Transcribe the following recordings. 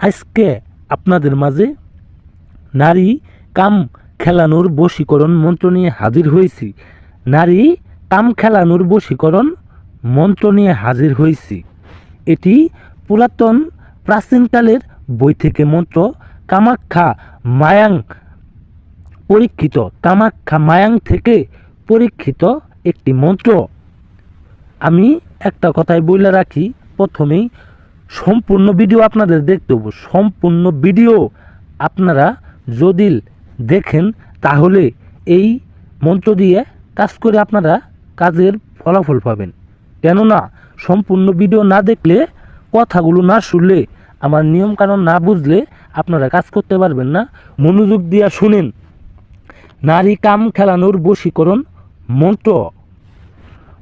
আজকে আপনাদের মাঝে নারী কাম খেলানোর বশীকরণ মন্ত্র নিয়ে হাজির হয়েছি। নারী কাম খেলানোর বশীকরণ মন্ত্র নিয়ে হাজির হয়েছি। এটি পুরাতন প্রাচীনকালের বই থেকে মন্ত্র কামাখ্যা মায়াং পরীক্ষিত, কামাখ্যা মায়াং থেকে পরীক্ষিত একটি মন্ত্র। আমি একটা কথাই বলে রাখি, প্রথমেই সম্পূর্ণ ভিডিও আপনাদের দেখতে হবে। সম্পূর্ণ ভিডিও আপনারা যদি দেখেন, তাহলে এই মন্ত্র দিয়ে কাজ করে আপনারা কাজের ফলাফল পাবেন। কেননা, সম্পূর্ণ ভিডিও না দেখলে, কথাগুলো না শুনলে, আমার নিয়মকানুন না বুঝলে আপনারা কাজ করতে পারবেন না। মনোযোগ দিয়া শুনেন। নারী কাম খেলানোর বশীকরণ মন্ত্র।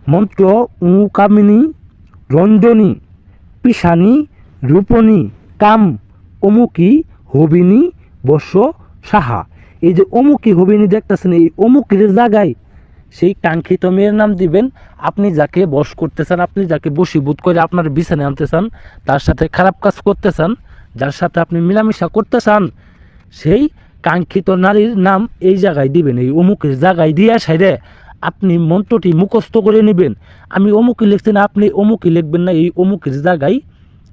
মন্ত্র উ কামিনী রঞ্জনী পিসানি রূপনী কাম, অমুকি, হবিনী বর্ষ সাহা। এই যে অমুকি, হবিনী দেখতেছেন, এই অমুকির জায়গায় সেই কাঙ্ক্ষিত মেয়ের নাম দিবেন। আপনি যাকে বশ করতে চান আপনি যাকে বশীভূত করে আপনার বিছানে আনতে চান তার সাথে খারাপ কাজ করতে চান যার সাথে আপনি মিলামিশা করতে চান সেই কাঙ্ক্ষিত নারীর নাম এই জায়গায় দিবেন, এই অমুকের জায়গায় দিয়ে সাইডে আপনি মন্ত্রটি মুখস্থ করে নেবেন। আমি অমুকই লিখছি না, আপনি অমুকই লিখবেন না, এই অমুকের জায়গায়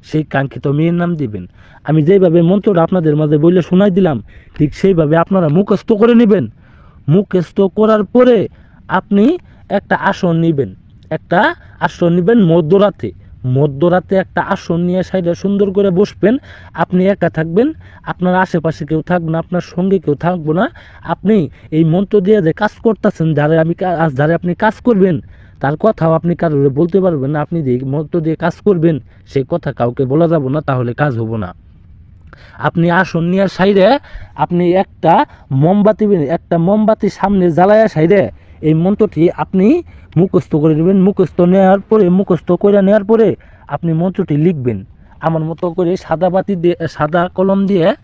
সেই কাঙ্ক্ষিত মেয়ের নাম দিবেন। আমি যেভাবে মন্ত্রটা আপনাদের মাঝে বলে শোনাই দিলাম, ঠিক সেইভাবে আপনারা মুখস্থ করে নেবেন। মুখস্থ করার পরে আপনি একটা আসন নেবেন, একটা আসন নেবেন মধ্যরাতে। মধ্যরাতে একটা আসন নিয়ে সাইডে সুন্দর করে বসবেন। আপনি একা থাকবেন, আপনার আশেপাশে কেউ থাকবে না, আপনার সঙ্গে কেউ থাকব না। আপনি এই মন্ত্র দিয়ে যে কাজ করতেছেন, যারা আমি আজ যারা আপনি কাজ করবেন, তার কথাও আপনি কারোর বলতে পারবেন না। আপনি যে মন্ত্র দিয়ে কাজ করবেন সেই কথা কাউকে বলা যাব না, তাহলে কাজ হব না। আপনি আসন নিয়ে সাইডে, আপনি একটা মোমবাতি একটা মোমবাতি সামনে জ্বালায়া সাইডে এই মন্ত্রটি আপনি মুখস্থ করে নেবেন। মুখস্থ নেওয়ার পরে, মুখস্থ করে নেওয়ার পরে আপনি মন্ত্রটি লিখবেন। আমার মতো করে সাদা বাতি দিয়ে, সাদা কলম দিয়ে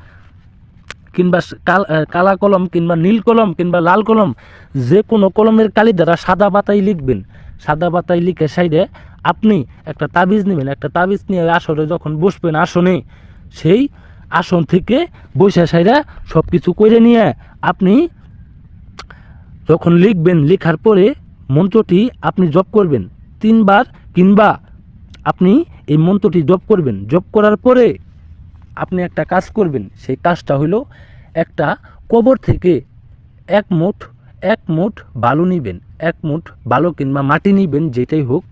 কিংবা কাল- কলম কিংবা নীল কলম কিংবা লাল কলম যে কোনো কলমের কালি দ্বারা সাদা পাতায় লিখবেন। সাদা পাতায় লিখে সাইডে আপনি একটা তাবিজ নেবেন। একটা তাবিজ নিয়ে আসরে যখন বসবেন আসনে, সেই আসন থেকে বসে সাইডে সব কিছু করে নিয়ে আপনি যখন লিখবেন, লেখার পরে মন্ত্রটি আপনি জপ করবেন। তিনবার কিংবা আপনি এই মন্ত্রটি জপ করবেন। জপ করার পরে আপনি একটা কাজ করবেন। সেই কাজটা হলো একটা কবর থেকে এক মুঠ এক মুঠ বালু নিবেন। এক মুঠ বালু কিংবা মাটি নিবেন, যেটাই হোক।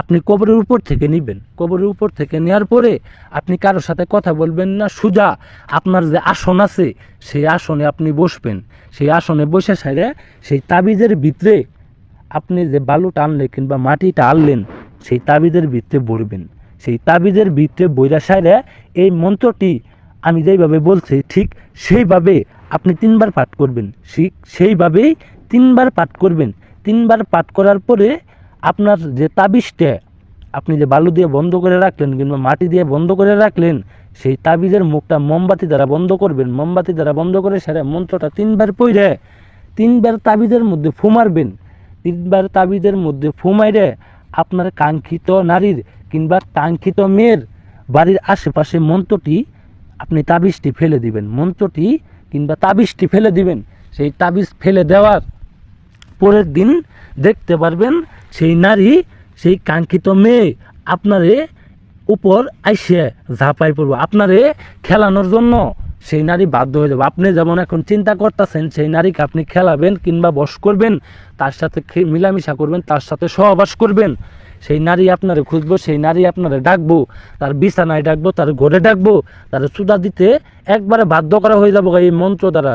আপনি কবরের উপর থেকে নিবেন। কবরের উপর থেকে নেওয়ার পরে আপনি কারোর সাথে কথা বলবেন না, সুজা আপনার যে আসন আছে, সেই আসনে আপনি বসবেন। সেই আসনে বসে সাইডে সেই তাবিজের ভিতরে আপনি যে বালুটা আনলেন কিংবা মাটিটা আনলেন, সেই তাবিজের ভিতরে বলবেন সেই তাবিজের ভিতরে বইরা সাইডে এই মন্ত্রটি আমি যেইভাবে বলছি, ঠিক সেইভাবে আপনি তিনবার পাঠ করবেন। ঠিক সেইভাবেই তিনবার পাঠ করবেন। তিনবার পাঠ করার পরে আপনার যে তাবিজটা আপনি যে বালু দিয়ে বন্ধ করে রাখলেন কিংবা মাটি দিয়ে বন্ধ করে রাখলেন, সেই তাবিজের মুখটা মোমবাতি দ্বারা বন্ধ করবেন। মোমবাতি দ্বারা বন্ধ করে সেটা মন্ত্রটা তিনবার পইরে তিনবার তাবিজের মধ্যে ফু মারবেন। তিনবার তাবিজের মধ্যে ফু মাইরে আপনার কাঙ্ক্ষিত নারীর কিংবা কাঙ্ক্ষিত মেয়ের বাড়ির আশেপাশে মন্ত্রটি আপনি তাবিজটি ফেলে দিবেন। মন্ত্রটি কিংবা তাবিজটি ফেলে দিবেন। সেই তাবিজ ফেলে দেওয়ার পরের দিন দেখতে পারবেন সেই নারী, সেই কাঙ্ক্ষিত মেয়ে আপনারে উপর আইসে ঝাঁপাই পড়ব। আপনারে খেলানোর জন্য সেই নারী বাধ্য হয়ে যাবে। আপনি যেমন এখন চিন্তা করতেছেন, সেই নারীকে আপনি খেলাবেন কিংবা বস করবেন, তার সাথে মিলামিশা করবেন, তার সাথে সহবাস করবেন। সেই নারী আপনারে খুঁজবো, সেই নারী আপনারে ডাকবো, তার বিছানায় ডাকবো, তার ঘরে ডাকবো, তার সুদা দিতে একবারে বাধ্য করা হয়ে যাব এই মন্ত্র দ্বারা।